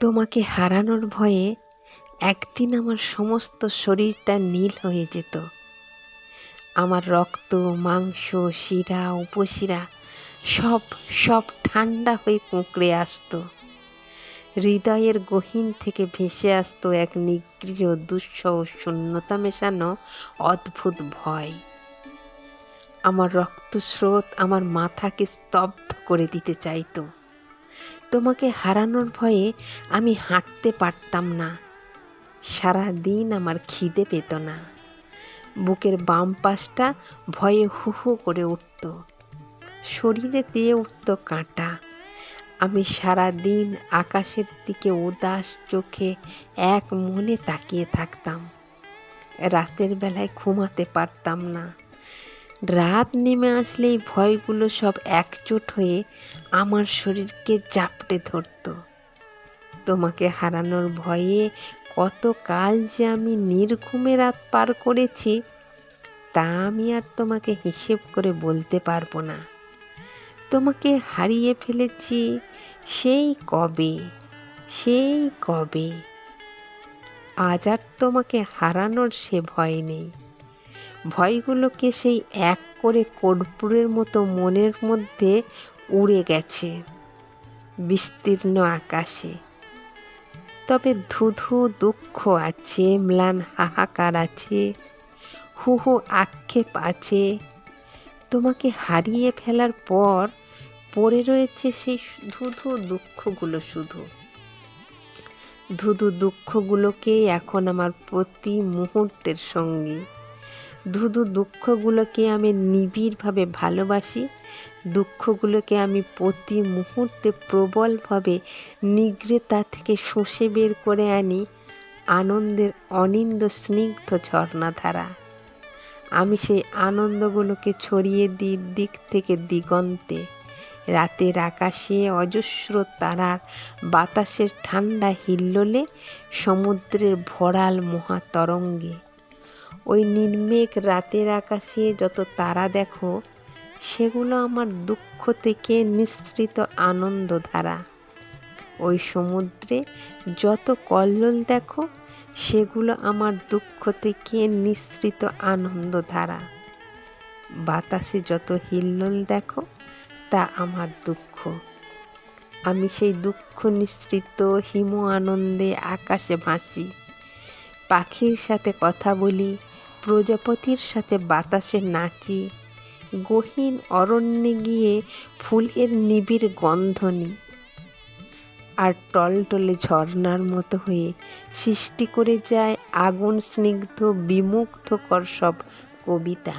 তোমাকে হারানোর ভয়ে একদিন আমার সমস্ত শরীরটা নীল হয়ে যেত। আমার রক্ত, মাংস, শিরা, উপশিরা সব সব ঠান্ডা হয়ে কুঁকড়ে আসতো। হৃদয়ের গহীন থেকে ভেসে আসতো এক নিগৃহ, দুঃসহ, শূন্যতা মেশানো অদ্ভুত ভয়। আমার রক্তস্রোত আমার মাথাকে স্তব্ধ করে দিতে চাইতো। তোমাকে হারানোর ভয়ে আমি হাঁটতে পারতাম না। সারা দিন আমার খিদে পেত না। বুকের বাম পাশটা ভয়ে হু হু করে উঠত। শরীরে দিয়ে উঠত কাঁটা। আমি সারা দিন আকাশের দিকে উদাস চোখে এক মনে তাকিয়ে থাকতাম। রাতের বেলায় ঘুমাতে পারতাম না। রাত নেমে আসলেই ভয়গুলো সব একজোট হয়ে আমার শরীরকে জাপটে ধরত। তোমাকে হারানোর ভয়ে কত কাল যে আমি নির্ঘুমে রাত পার করেছি, তা আমি আর তোমাকে হিসেব করে বলতে পারব না। তোমাকে হারিয়ে ফেলেছি সেই কবে সেই কবে? আজ আর তোমাকে হারানোর সে ভয় নেই। ভয়গুলোকে সেই এক করে কর্পূরের মতো মনের মধ্যে উড়ে গেছে বিস্তীর্ণ আকাশে। তবে ধুধু দুঃখ আছে, ম্লান হাহাকার আছে হু হু আক্ষেপ আছে। তোমাকে হারিয়ে ফেলার পর পড়ে রয়েছে সেই ধুধু দুঃখগুলো শুধু। ধুধু দুঃখগুলোকেই এখন আমার প্রতি মুহূর্তের সঙ্গী। ধুধু দুঃখগুলোকে আমি নিবিড়ভাবে ভালোবাসি, দুঃখগুলোকে আমি প্রতি মুহূর্তে প্রবলভাবে নিগ্রেতা থেকে শুষে বের করে আনি আনন্দের অনিন্দ স্নিগ্ধ ঝর্ণাধারা। আমি সেই আনন্দগুলোকে ছড়িয়ে দিই দিক থেকে দিগন্তে। রাতের আকাশে অজস্র তারার, বাতাসের ঠান্ডা হিল্লোলে, সমুদ্রের ভরাল মহাতরঙ্গে। ওই নির্মেঘ রাতের আকাশে যত তারা দেখো, সেগুলো আমার দুঃখ থেকে নিঃসৃত আনন্দধারা। ওই সমুদ্রে যত কল্লোল দেখো, সেগুলো আমার দুঃখ থেকে নিঃসৃত আনন্দধারা। বাতাসে যত হিল্লোল দেখো, তা আমার দুঃখ। আমি সেই দুঃখ নিঃসৃত হিম আনন্দে আকাশে ভাসি। পাখির সাথে কথা বলি প্রজাপতির সাথে বাতাসে নাচি, গহীন অরণ্যে গিয়ে ফুলের নিবিড় গন্ধ নিই আর টলটলে ঝর্নার মতো হয়ে সৃষ্টি করে যায় আগুন স্নিগ্ধ, বিমুগ্ধকর সব কবিতা।